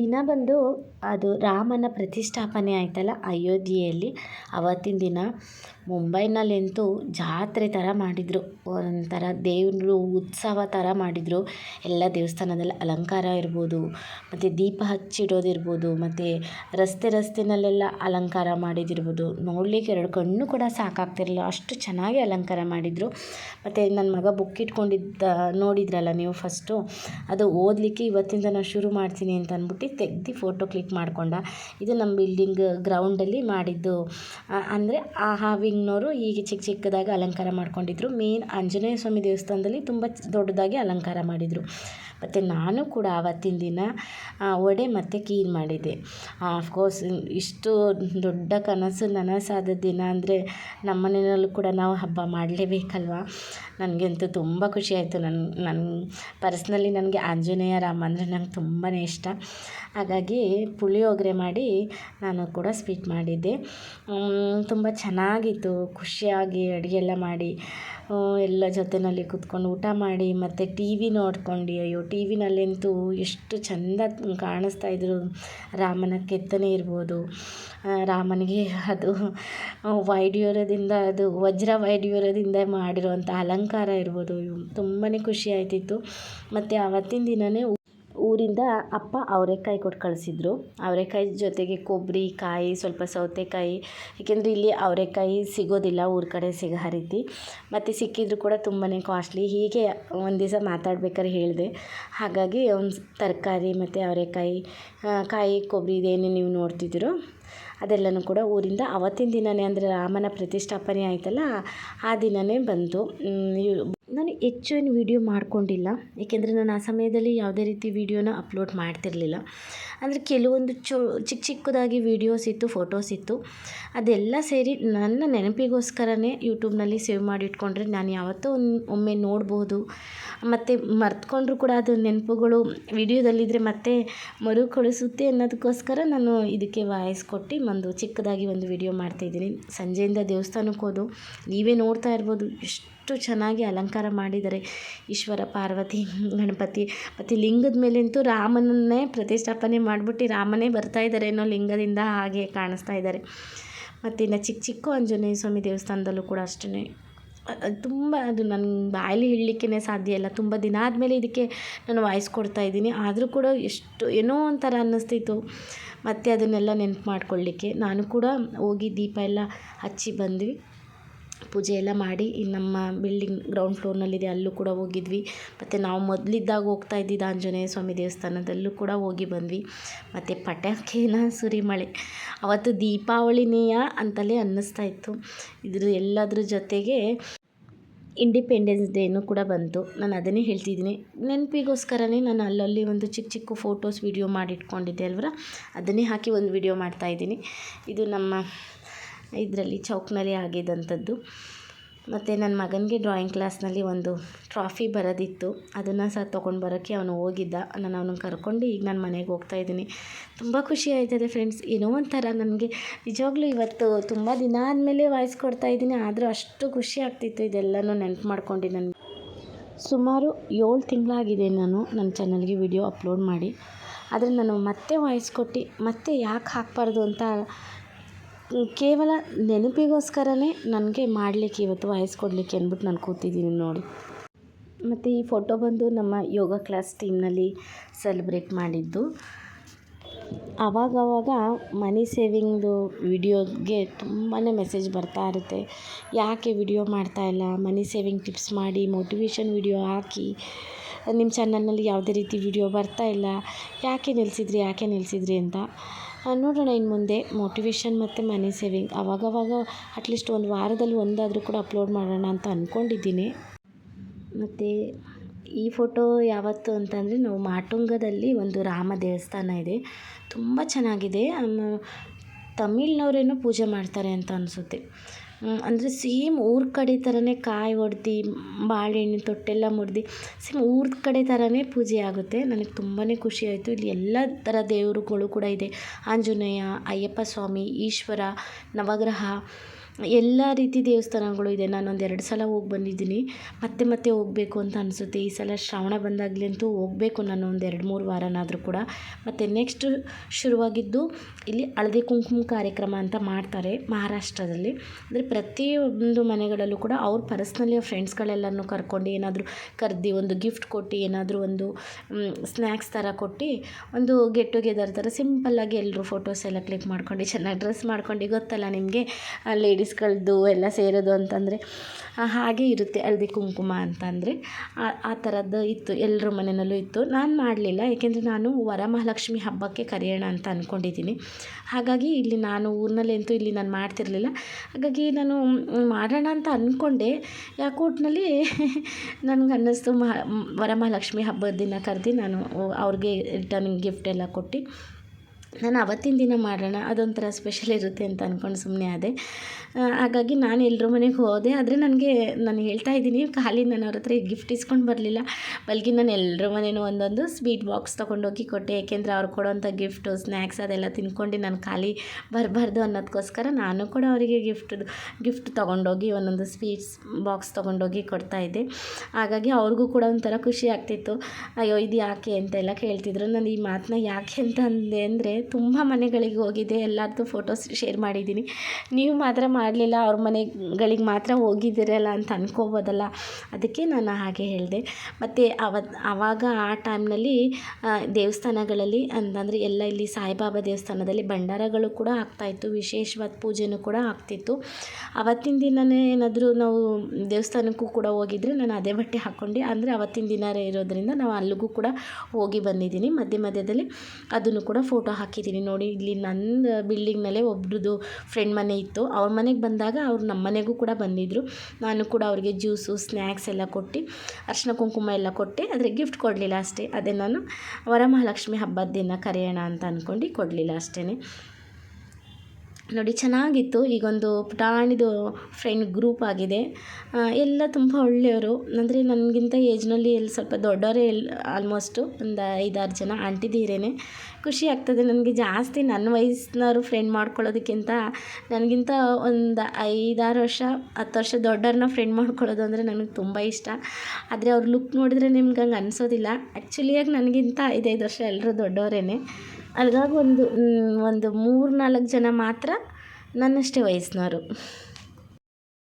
ದಿನ ಬಂದು ಅದು ರಾಮನ ಪ್ರತಿಷ್ಠಾಪನೆ ಆಯ್ತಲ್ಲ ಅಯೋಧ್ಯೆಯಲ್ಲಿ. ಅವತ್ತಿನ ದಿನ ಮುಂಬೈನಲ್ಲಂತೂ ಜಾತ್ರೆ ಥರ ಮಾಡಿದರು. ಒಂಥರ ದೇವರು ಉತ್ಸವ ಥರ ಮಾಡಿದರು. ಎಲ್ಲ ದೇವಸ್ಥಾನದಲ್ಲಿ ಅಲಂಕಾರ ಇರ್ಬೋದು, ಮತ್ತು ದೀಪ ಹಚ್ಚಿಡೋದಿರ್ಬೋದು, ಮತ್ತು ರಸ್ತೆ ರಸ್ತೆಯಲ್ಲೆಲ್ಲ ಅಲಂಕಾರ ಮಾಡಿದಿರ್ಬೋದು. ನೋಡಲಿಕ್ಕೆ ಎರಡು ಕಣ್ಣು ಕೂಡ ಸಾಕಾಗ್ತಿರಲಿಲ್ಲ. ಅಷ್ಟು ಚೆನ್ನಾಗಿ ಅಲಂಕಾರ ಮಾಡಿದರು. ಮತ್ತು ನನ್ನ ಮಗ ಬುಕ್ ಇಟ್ಕೊಂಡಿದ್ದ, ನೋಡಿದ್ರಲ್ಲ ನೀವು ಫಸ್ಟು ಅದು ಓದಲಿಕ್ಕೆ ಇವತ್ತಿಂದ ನಾನು ಶುರು ಮಾಡ್ತೀನಿ ಅಂತ ಅಂದ್ಬಿಟ್ಟು ತೆಗ್ದು ಫೋಟೋ ಕ್ಲಿಕ್ ಮಾಡ್ಕೊಂಡ. ಇದು ನಮ್ಮ ಬಿಲ್ಡಿಂಗ್ ಗ್ರೌಂಡಲ್ಲಿ ಮಾಡಿದ್ದು. ಅಂದರೆ ಆ ಹಾವಿಂಗ್ನವರು ಹೀಗೆ ಚಿಕ್ಕ ಚಿಕ್ಕದಾಗಿ ಅಲಂಕಾರ ಮಾಡ್ಕೊಂಡಿದ್ರು. ಮೇನ್ ಆಂಜನೇಯ ಸ್ವಾಮಿ ದೇವಸ್ಥಾನದಲ್ಲಿ ತುಂಬ ದೊಡ್ಡದಾಗಿ ಅಲಂಕಾರ ಮಾಡಿದರು. ಮತ್ತು ನಾನು ಕೂಡ ಆವತ್ತಿನ ದಿನ ವಡೆ ಮತ್ತು ಕೀರ್ ಮಾಡಿದ್ದೆ. ಆಫ್ಕೋರ್ಸ್ ಇಷ್ಟು ದೊಡ್ಡ ಕನಸು ನನಸಾದ ದಿನ ಅಂದರೆ ನಮ್ಮ ಮನೆಯಲ್ಲೂ ಕೂಡ ನಾವು ಹಬ್ಬ ಮಾಡಲೇಬೇಕಲ್ವ? ನನಗಂತೂ ತುಂಬ ಖುಷಿ ಆಯಿತು. ನನ್ನ ನನ್ನ ಪರ್ಸ್ನಲಿ ನನಗೆ ಆಂಜನೇಯ, ರಾಮ ಅಂದರೆ ನಂಗೆ ತುಂಬಾ ಇಷ್ಟ. ಹಾಗಾಗಿ ಪುಳಿಯೋಗರೆ ಮಾಡಿ ನಾನು ಕೂಡ ಸ್ವೀಟ್ ಮಾಡಿದ್ದೆ. ತುಂಬ ಚೆನ್ನಾಗಿತ್ತು. ಖುಷಿಯಾಗಿ ಅಡುಗೆ ಎಲ್ಲ ಮಾಡಿ ಎಲ್ಲ ಜೊತೆಯಲ್ಲಿ ಕೂತ್ಕೊಂಡು ಊಟ ಮಾಡಿ, ಮತ್ತು ಟಿ ವಿ ನೋಡ್ಕೊಂಡು, ಅಯ್ಯೋ, ಟಿ ವಿನಲ್ಲಂತೂ ಎಷ್ಟು ಚಂದ ಕಾಣಿಸ್ತಾ ಇದ್ರು. ರಾಮನ ಕೆತ್ತನೆ ಇರ್ಬೋದು. ರಾಮನಿಗೆ ಅದು ವೈಡ್ಯೂರ್ಯದಿಂದ ಅದು, ವಜ್ರ ವೈಡ್ಯೂರ್ಯದಿಂದ ಮಾಡಿರುವಂಥ ಅಲಂಕಾರ ಇರ್ಬೋದು. ತುಂಬಾ ಖುಷಿ ಆಯ್ತಿತ್ತು ಮತ್ತು ಆವತ್ತಿನ ದಿನವೇ ಊರಿಂದ ಅಪ್ಪ ಅವರೆಕಾಯಿ ಕೊಟ್ಟು ಕಳಿಸಿದ್ರು. ಅವರೆಕಾಯಿ ಜೊತೆಗೆ ಕೊಬ್ಬರಿ, ಕಾಯಿ, ಸ್ವಲ್ಪ ಸೌತೆಕಾಯಿ. ಏಕೆಂದರೆ ಇಲ್ಲಿ ಅವರೆಕಾಯಿ ಸಿಗೋದಿಲ್ಲ, ಊರ ಕಡೆ ಸಿಗೋ ರೀತಿ. ಮತ್ತು ಸಿಕ್ಕಿದ್ರು ಕೂಡ ತುಂಬಾ ಕಾಸ್ಟ್ಲಿ ಹೀಗೆ ಒಂದು ದಿವಸ ಮಾತಾಡ್ಬೇಕಾದ್ರೆ ಹೇಳಿದೆ. ಹಾಗಾಗಿ ಒಂದು ತರಕಾರಿ ಮತ್ತು ಅವರೆಕಾಯಿ ಕಾಯಿ, ಕೊಬ್ಬರಿ ಇದೇನೇ ನೀವು ನೋಡ್ತಿದ್ದೀರೋ ಅದೆಲ್ಲನೂ ಕೂಡ ಊರಿಂದ ಅವತ್ತಿನ ದಿನವೇ ಅಂದರೆ ರಾಮನ ಪ್ರತಿಷ್ಠಾಪನೆ ಆಯಿತಲ್ಲ, ಆ ದಿನವೇ ಬಂತು. ನಾನು ಹೆಚ್ಚು ಏನು ವೀಡಿಯೋ ಮಾಡಿಕೊಂಡಿಲ್ಲ. ಏಕೆಂದರೆ ನಾನು ಆ ಸಮಯದಲ್ಲಿ ಯಾವುದೇ ರೀತಿ ವೀಡಿಯೋನ ಅಪ್ಲೋಡ್ ಮಾಡ್ತಿರಲಿಲ್ಲ. ಅಂದರೆ ಕೆಲವೊಂದು ಚೊ, ಚಿಕ್ಕ ಚಿಕ್ಕದಾಗಿ ವೀಡಿಯೋಸ್ ಇತ್ತು ಫೋಟೋಸ್ ಇತ್ತು. ಅದೆಲ್ಲ ಸೇರಿ ನನ್ನ ನೆನಪಿಗೋಸ್ಕರನೇ ಯೂಟ್ಯೂಬ್ನಲ್ಲಿ ಸೇವ್ ಮಾಡಿ ಇಟ್ಕೊಂಡ್ರೆ ನಾನು ಯಾವತ್ತೂ ಒಂದು ಒಮ್ಮೆ ನೋಡ್ಬೋದು. ಮತ್ತು ಮರ್ತ್ಕೊಂಡ್ರೂ ಕೂಡ ಅದು ನೆನಪುಗಳು ವೀಡಿಯೋದಲ್ಲಿದ್ದರೆ ಮತ್ತೆ ಮರುಕಳಿಸುತ್ತೆ ಅನ್ನೋದಕ್ಕೋಸ್ಕರ ನಾನು ಇದಕ್ಕೆ ವಾಯ್ಸ್ ಕೊಟ್ಟು ಒಂದು ಚಿಕ್ಕದಾಗಿ ಒಂದು ವೀಡಿಯೋ ಮಾಡ್ತಾಯಿದ್ದೀನಿ. ಸಂಜೆಯಿಂದ ದೇವಸ್ಥಾನಕ್ಕೆ ಹೋದು, ನೀವೇ ನೋಡ್ತಾ ಇರ್ಬೋದು ಎಷ್ಟು ಚೆನ್ನಾಗಿ ಅಲಂಕಾರ ಮಾಡಿದ್ದಾರೆ. ಈಶ್ವರ, ಪಾರ್ವತಿ, ಗಣಪತಿ, ಮತ್ತು ಲಿಂಗದ ಮೇಲಂತೂ ರಾಮನನ್ನೇ ಪ್ರತಿಷ್ಠಾಪನೆ ಮಾಡಿಬಿಟ್ಟು ರಾಮನೇ ಬರ್ತಾ ಇದ್ದಾರೆ ಅನ್ನೋ ಲಿಂಗದಿಂದ ಹಾಗೆ ಕಾಣಿಸ್ತಾ ಇದ್ದಾರೆ. ಮತ್ತು ಇನ್ನು ಚಿಕ್ಕ ಚಿಕ್ಕ ಆಂಜನೇಯ ಸ್ವಾಮಿ ದೇವಸ್ಥಾನದಲ್ಲೂ ಕೂಡ ಅಷ್ಟೇ ತುಂಬ ಅದು ನನ್ನ ಬಾಯಲ್ಲಿ ಹೇಳಲಿಕ್ಕೇ ಸಾಧ್ಯ ಇಲ್ಲ. ತುಂಬ ದಿನ ಆದಮೇಲೆ ಇದಕ್ಕೆ ನಾನು ವಾಯ್ಸ್ ಕೊಡ್ತಾ ಇದ್ದೀನಿ. ಆದರೂ ಕೂಡ ಎಷ್ಟು ಏನೋ ಒಂಥರ ಅನ್ನಿಸ್ತಿತ್ತು. ಮತ್ತು ಅದನ್ನೆಲ್ಲ ನೆನ್ಪು ಮಾಡ್ಕೊಳ್ಳಿಕ್ಕೆ ನಾನು ಕೂಡ ಹೋಗಿ ದೀಪ ಎಲ್ಲ ಹಚ್ಚಿ ಬಂದ್ವಿ. ಪೂಜೆ ಎಲ್ಲ ಮಾಡಿ ಇಲ್ಲಿ ನಮ್ಮ ಬಿಲ್ಡಿಂಗ್ ಗ್ರೌಂಡ್ ಫ್ಲೋರ್ನಲ್ಲಿದೆ ಅಲ್ಲೂ ಕೂಡ ಹೋಗಿದ್ವಿ. ಮತ್ತು ನಾವು ಮೊದಲಿದ್ದಾಗ ಹೋಗ್ತಾ ಇದ್ದಿದ್ದ ಆಂಜನೇಯ ಸ್ವಾಮಿ ದೇವಸ್ಥಾನದಲ್ಲೂ ಕೂಡ ಹೋಗಿ ಬಂದ್ವಿ. ಮತ್ತು ಪಟಾಕಿನ ಸುರಿಮಳೆ. ಅವತ್ತು ದೀಪಾವಳಿನೆಯಾ ಅಂತಲೇ ಅನ್ನಿಸ್ತಾ ಇತ್ತು. ಇದ್ರ ಎಲ್ಲದ್ರ ಜೊತೆಗೆ ಇಂಡಿಪೆಂಡೆನ್ಸ್ ಡೇನೂ ಕೂಡ ಬಂತು. ನಾನು ಅದನ್ನೇ ಹೇಳ್ತಿದ್ದೀನಿ. ನೆನಪಿಗೋಸ್ಕರನೇ ನಾನು ಅಲ್ಲಲ್ಲಿ ಒಂದು ಚಿಕ್ಕ ಚಿಕ್ಕ ಫೋಟೋಸ್ ವೀಡಿಯೋ ಮಾಡಿಟ್ಕೊಂಡಿದ್ದೆ ಅಲ್ವರ? ಅದನ್ನೇ ಹಾಕಿ ಒಂದು ವೀಡಿಯೋ ಮಾಡ್ತಾಯಿದ್ದೀನಿ ಇದು ನಮ್ಮ ಇದರಲ್ಲಿ ಚೌಕ್ನಲ್ಲಿ ಆಗಿದ್ದಂಥದ್ದು ಮತ್ತು ನನ್ನ ಮಗನಿಗೆ ಡ್ರಾಯಿಂಗ್ ಕ್ಲಾಸ್ನಲ್ಲಿ ಒಂದು ಟ್ರಾಫಿ ಬರೋದಿತ್ತು. ಅದನ್ನು ಸಹ ತೊಗೊಂಡು ಬರೋಕ್ಕೆ ಅವನು ಹೋಗಿದ್ದ. ನಾನು ಅವನನ್ನು ಕರ್ಕೊಂಡು ಈಗ ನಾನು ಮನೆಗೆ ಹೋಗ್ತಾ ಇದ್ದೀನಿ. ತುಂಬ ಖುಷಿ ಆಯ್ತದೆ ಫ್ರೆಂಡ್ಸ್ ಏನೋ ಒಂಥರ ನನಗೆ ನಿಜವಾಗ್ಲೂ ಇವತ್ತು ತುಂಬ ದಿನ ಆದಮೇಲೆ ವಾಯ್ಸ್ ಕೊಡ್ತಾ ಇದ್ದೀನಿ. ಆದರೂ ಅಷ್ಟು ಖುಷಿ ಆಗ್ತಿತ್ತು ಇದೆಲ್ಲನೂ ನೆನಪು ಮಾಡ್ಕೊಂಡು ನನಗೆ. ಸುಮಾರು ಏಳು ತಿಂಗಳಾಗಿದೆ ನಾನು ನನ್ನ ಚಾನಲ್ಗೆ ವಿಡಿಯೋ ಅಪ್ಲೋಡ್ ಮಾಡಿ. ಆದರೆ ನಾನು ಮತ್ತೆ ವಾಯ್ಸ್ ಕೊಟ್ಟು ಮತ್ತೆ ಯಾಕೆ ಹಾಕಬಾರ್ದು ಅಂತ ಕೇವಲ ನೆನಪಿಗೋಸ್ಕರನೇ ನನಗೆ ಮಾಡಲಿಕ್ಕೆ ಇವತ್ತು ವಾಯ್ಸ್ ಕೊಡಲಿಕ್ಕೆ ಅಂದ್ಬಿಟ್ಟು ನಾನು ಕೂತಿದ್ದೀನಿ ನೋಡಿ. ಮತ್ತು ಈ ಫೋಟೋ ಬಂದು ನಮ್ಮ ಯೋಗ ಕ್ಲಾಸ್ ಟೀಮ್ನಲ್ಲಿ ಸೆಲೆಬ್ರೇಟ್ ಮಾಡಿದ್ದು. ಆವಾಗವಾಗ ಮನಿ ಸೇವಿಂಗ್ದು ವಿಡಿಯೋಗೆ ತುಂಬಾ ಮೆಸೇಜ್ ಬರ್ತಾ ಇರುತ್ತೆ. ಯಾಕೆ ವಿಡಿಯೋ ಮಾಡ್ತಾ ಇಲ್ಲ? ಮನಿ ಸೇವಿಂಗ್ ಟಿಪ್ಸ್ ಮಾಡಿ, ಮೋಟಿವೇಶನ್ ವಿಡಿಯೋ ಹಾಕಿ, ನಿಮ್ಮ ಚಾನಲ್ನಲ್ಲಿ ಯಾವುದೇ ರೀತಿ ವಿಡಿಯೋ ಬರ್ತಾ ಇಲ್ಲ, ಯಾಕೆ ನಿಲ್ಲಿಸಿದ್ರಿ ಯಾಕೆ ನಿಲ್ಲಿಸಿದ್ರಿ ಅಂತ ನೋಡೋಣ ಇನ್ನು ಮುಂದೆ. ಮೋಟಿವೇಶನ್ ಮತ್ತು ಮನಿ ಸೇವಿಂಗ್ ಅವಾಗವಾಗ ಅಟ್ಲೀಸ್ಟ್ ಒಂದು ವಾರದಲ್ಲಿ ಒಂದಾದರೂ ಕೂಡ ಅಪ್ಲೋಡ್ ಮಾಡೋಣ ಅಂತ ಅಂದ್ಕೊಂಡಿದ್ದೀನಿ ಮತ್ತು ಈ ಫೋಟೋ ಯಾವತ್ತು ಅಂತಂದರೆ ನಾವು ಮಾಟುಂಗದಲ್ಲಿ ಒಂದು ರಾಮ ದೇವಸ್ಥಾನ ಇದೆ. ತುಂಬ ಚೆನ್ನಾಗಿದೆ. ತಮಿಳ್ನವರೇನು ಪೂಜೆ ಮಾಡ್ತಾರೆ ಅಂತ ಅನಿಸುತ್ತೆ. ಅಂದರೆ ಸೇಮ್ ಊರ ಕಡೆ ಥರನೇ ಕಾಯಿ ಒಡ್ದು, ಬಾಳೆಹಣ್ಣು, ತೊಟ್ಟೆಲ್ಲ ಮುಡ್ದು ಸೇಮ್ ಊರ ಕಡೆ ಥರನೇ ಪೂಜೆ ಆಗುತ್ತೆ. ನನಗೆ ತುಂಬಾ ಖುಷಿ ಆಯಿತು. ಇಲ್ಲಿ ಎಲ್ಲ ಥರ ದೇವರುಗಳು ಕೂಡ ಇದೆ. ಆಂಜನೇಯ, ಅಯ್ಯಪ್ಪ ಸ್ವಾಮಿ, ಈಶ್ವರ, ನವಗ್ರಹ. ಎಲ್ಲ ರೀತಿ ದೇವಸ್ಥಾನಗಳು ಇದೆ. ನಾನು ಒಂದು ಎರಡು ಸಲ ಹೋಗಿ ಬಂದಿದ್ದೀನಿ. ಮತ್ತೆ ಮತ್ತೆ ಹೋಗಬೇಕು ಅಂತ ಅನಿಸುತ್ತೆ. ಈ ಸಲ ಶ್ರಾವಣ ಬಂದಾಗಲಂತೂ ಹೋಗಬೇಕು ನಾನು ಒಂದು ಎರಡು ಮೂರು ವಾರನಾದರೂ ಕೂಡ. ಮತ್ತು ನೆಕ್ಸ್ಟ್ ಶುರುವಾಗಿದ್ದು ಇಲ್ಲಿ ಹಳದಿ ಕುಂಕುಮ ಕಾರ್ಯಕ್ರಮ ಅಂತ ಮಾಡ್ತಾರೆ ಮಹಾರಾಷ್ಟ್ರದಲ್ಲಿ. ಅಂದರೆ ಪ್ರತಿಯೊಂದು ಮನೆಗಳಲ್ಲೂ ಕೂಡ ಅವ್ರ ಪರ್ಸ್ನಲಿ ಫ್ರೆಂಡ್ಸ್ಗಳೆಲ್ಲರನ್ನೂ ಕರ್ಕೊಂಡು ಏನಾದರೂ ಕರೆದು ಒಂದು ಗಿಫ್ಟ್ ಕೊಟ್ಟು ಏನಾದರೂ ಒಂದು ಸ್ನ್ಯಾಕ್ಸ್ ಥರ ಕೊಟ್ಟು ಒಂದು ಗೆಟ್ ಟುಗೆದರ್ ಥರ ಸಿಂಪಲ್ಲಾಗಿ ಎಲ್ಲರೂ ಫೋಟೋಸ್ ಎಲ್ಲ ಕ್ಲಿಕ್ ಮಾಡ್ಕೊಂಡು ಚೆನ್ನಾಗಿ ಡ್ರೆಸ್ ಮಾಡ್ಕೊಂಡು ಗೊತ್ತಲ್ಲ ನಿಮಗೆ? ಲೇಡೀಸ್ಗಳದ್ದು ಎಲ್ಲ ಸೇರೋದು ಅಂತಂದರೆ ಹಾಗೆ ಇರುತ್ತೆ ಹಳದಿ ಕುಂಕುಮ ಅಂತಂದರೆ. ಆ ಥರದ್ದು ಇತ್ತು ಎಲ್ಲರ ಮನೆಯಲ್ಲೂ ಇತ್ತು. ನಾನು ಮಾಡಲಿಲ್ಲ, ಏಕೆಂದರೆ ನಾನು ವರಮಹಾಲಕ್ಷ್ಮಿ ಹಬ್ಬಕ್ಕೆ ಕರೆಯೋಣ ಅಂತ ಅಂದ್ಕೊಂಡಿದ್ದೀನಿ ಹಾಗಾಗಿ ಇಲ್ಲಿ ನಾನು ಊರಿನಲ್ಲಂತೂ ಇಲ್ಲಿ ನಾನು ಮಾಡ್ತಿರಲಿಲ್ಲ. ಹಾಗಾಗಿ ನಾನು ಮಾಡೋಣ ಅಂತ ಅಂದ್ಕೊಂಡೆ ಯಾಕೆ ಒಟ್ಟಿನಲ್ಲಿ ನನ್ಗೆ ಅನ್ನಿಸ್ತು ಮಹಾ ವರಮಹಾಲಕ್ಷ್ಮಿ ಹಬ್ಬದ ದಿನ ಕರೆದು ನಾನು ಅವ್ರಿಗೆ ರಿಟರ್ನಿಂಗ್ ಗಿಫ್ಟ್ ಎಲ್ಲ ಕೊಟ್ಟು ನಾನು ಅವತ್ತಿನ ದಿನ ಮಾಡೋಣ, ಅದೊಂಥರ ಸ್ಪೆಷಲ್ ಇರುತ್ತೆ ಅಂತ ಅಂದ್ಕೊಂಡು ಸುಮ್ಮನೆ ಆದೆ. ಹಾಗಾಗಿ ನಾನು ಎಲ್ಲರ ಮನೆಗೆ ಹೋದೆ, ಆದರೆ ನನಗೆ, ನಾನು ಹೇಳ್ತಾ ಇದ್ದೀನಿ ಖಾಲಿ ನಾನು ಅವ್ರ ಹತ್ರ ಗಿಫ್ಟ್ ಇಸ್ಕೊಂಡು ಬರಲಿಲ್ಲ. ಬಲ್ಕಿ ನಾನು ಎಲ್ಲರ ಮನೆಯೂ ಒಂದೊಂದು ಸ್ವೀಟ್ ಬಾಕ್ಸ್ ತೊಗೊಂಡೋಗಿ ಕೊಟ್ಟೆ, ಏಕೆಂದರೆ ಅವ್ರು ಕೊಡೋಂಥ ಗಿಫ್ಟು ಸ್ನ್ಯಾಕ್ಸ್ ಅದೆಲ್ಲ ತಿನ್ಕೊಂಡು ನಾನು ಖಾಲಿ ಬರಬಾರ್ದು ಅನ್ನೋದಕ್ಕೋಸ್ಕರ ನಾನು ಕೂಡ ಅವರಿಗೆ ಗಿಫ್ಟ್ ಗಿಫ್ಟ್ ತೊಗೊಂಡೋಗಿ ಒಂದೊಂದು ಸ್ವೀಟ್ಸ್ ಬಾಕ್ಸ್ ತೊಗೊಂಡೋಗಿ ಕೊಡ್ತಾಯಿದ್ದೆ ಹಾಗಾಗಿ ಅವ್ರಿಗೂ ಕೂಡ ಒಂಥರ ಖುಷಿ ಆಗ್ತಿತ್ತು. ಅಯ್ಯೋ ಇದು ಯಾಕೆ ಅಂತೆಲ್ಲ ಕೇಳ್ತಿದ್ರು. ನಾನು ಈ ಮಾತನ್ನ ಯಾಕೆ ಅಂತ ಅಂದೆ ಅಂದರೆ ತುಂಬ ಮನೆಗಳಿಗೆ ಹೋಗಿದ್ದೆ ಎಲ್ಲರದ್ದು ಫೋಟೋಸ್ ಶೇರ್ ಮಾಡಿದ್ದೀನಿ. ನೀವು ಮಾತ್ರ ಮಾಡಲಿಲ್ಲ, ಅವ್ರ ಮನೆಗಳಿಗೆ ಮಾತ್ರ ಹೋಗಿದ್ದೀರಲ್ಲ ಅಂತ ಅಂದ್ಕೋಬೋದಲ್ಲ ಅದಕ್ಕೆ ನಾನು ಹಾಗೆ ಹೇಳಿದೆ. ಮತ್ತು ಅವತ್ತು ಆವಾಗ ಆ ಟೈಮ್ನಲ್ಲಿ ದೇವಸ್ಥಾನಗಳಲ್ಲಿ ಅಂತಂದರೆ ಎಲ್ಲ ಇಲ್ಲಿ ಸಾಯಿಬಾಬಾ ದೇವಸ್ಥಾನದಲ್ಲಿ ಭಂಡಾರಗಳು ಕೂಡ ಆಗ್ತಾಯಿತ್ತು ವಿಶೇಷವಾದ ಪೂಜೆನೂ ಕೂಡ ಆಗ್ತಿತ್ತು. ಅವತ್ತಿನ ದಿನವೇ ಏನಾದರೂ ನಾವು ದೇವಸ್ಥಾನಕ್ಕೂ ಕೂಡ ಹೋಗಿದ್ರೆ ನಾನು ಅದೇ ಬಟ್ಟೆ ಹಾಕ್ಕೊಂಡು ಅಂದರೆ ಅವತ್ತಿನ ದಿನ ಇರೋದರಿಂದ ನಾವು ಅಲ್ಲಿಗೂ ಕೂಡ ಹೋಗಿ ಬಂದಿದ್ದೀನಿ. ಮಧ್ಯ ಮಧ್ಯದಲ್ಲಿ ಅದನ್ನು ಕೂಡ ಫೋಟೋ ಹಾಕಿದ್ದೀನಿ. ನೋಡಿ, ಇಲ್ಲಿ ನನ್ನ ಬಿಲ್ಡಿಂಗ್ನಲ್ಲೇ ಒಬ್ರದ್ದು ಫ್ರೆಂಡ್ ಮನೆ ಇತ್ತು. ಅವ್ರ ಮನೆಗೆ ಬಂದಾಗ ಅವ್ರು ನಮ್ಮ ಮನೆಗೂ ಕೂಡ ಬಂದಿದ್ದರು ನಾನು ಕೂಡ ಅವ್ರಿಗೆ ಜ್ಯೂಸು ಸ್ನ್ಯಾಕ್ಸ್ ಎಲ್ಲ ಕೊಟ್ಟು ಅರ್ಶಿನ ಕುಂಕುಮ ಎಲ್ಲ ಕೊಟ್ಟೆ. ಆದರೆ ಗಿಫ್ಟ್ ಕೊಡಲಿಲ್ಲ ಅಷ್ಟೇ. ಅದೇ ನಾನು ವರಮಹಾಲಕ್ಷ್ಮಿ ಹಬ್ಬದ ದಿನ ಕರೆಯೋಣ ಅಂತ ಅಂದ್ಕೊಂಡು ಕೊಡಲಿಲ್ಲ ಅಷ್ಟೇ ನೋಡಿ, ಚೆನ್ನಾಗಿತ್ತು. ಈಗೊಂದು ಪುಟಾಣಿದು ಫ್ರೆಂಡ್ ಗ್ರೂಪ್ ಆಗಿದೆ. ಎಲ್ಲ ತುಂಬ ಒಳ್ಳೆಯವರು. ಅಂದರೆ ನನಗಿಂತ ಏಜ್ನಲ್ಲಿ ಎಲ್ಲಿ ಸ್ವಲ್ಪ ದೊಡ್ಡವರೇ ಎಲ್ಲಿ ಆಲ್ಮೋಸ್ಟು ಒಂದು ಐದಾರು ಜನ ಆಂಟಿದಿರೇನೆ ಖುಷಿ ಆಗ್ತದೆ. ನನಗೆ ಜಾಸ್ತಿ ನನ್ನ ವಯಸ್ಸಿನವರು ಫ್ರೆಂಡ್ ಮಾಡ್ಕೊಳ್ಳೋದಕ್ಕಿಂತ ನನಗಿಂತ ಒಂದು ಐದಾರು ವರ್ಷ, ಹತ್ತು ವರ್ಷ ದೊಡ್ಡವ್ರನ್ನ ಫ್ರೆಂಡ್ ಮಾಡ್ಕೊಳ್ಳೋದು ಅಂದರೆ ನನಗೆ ತುಂಬ ಇಷ್ಟ. ಆದರೆ ಅವ್ರ ಲುಕ್ ನೋಡಿದರೆ ನಿಮ್ಗೆ ಹಂಗೆ ಅನಿಸೋದಿಲ್ಲ. ಆ್ಯಕ್ಚುಲಿಯಾಗಿ ನನಗಿಂತ ಐದೈದು ವರ್ಷ ಎಲ್ಲರೂ ದೊಡ್ಡವರೇನೆ ಅಲ್ಗಾಗಿ ಒಂದು ಒಂದು ಮೂರು ನಾಲ್ಕು ಜನ ಮಾತ್ರ ನನ್ನಷ್ಟೇ ವಯಸ್ಸಿನವರು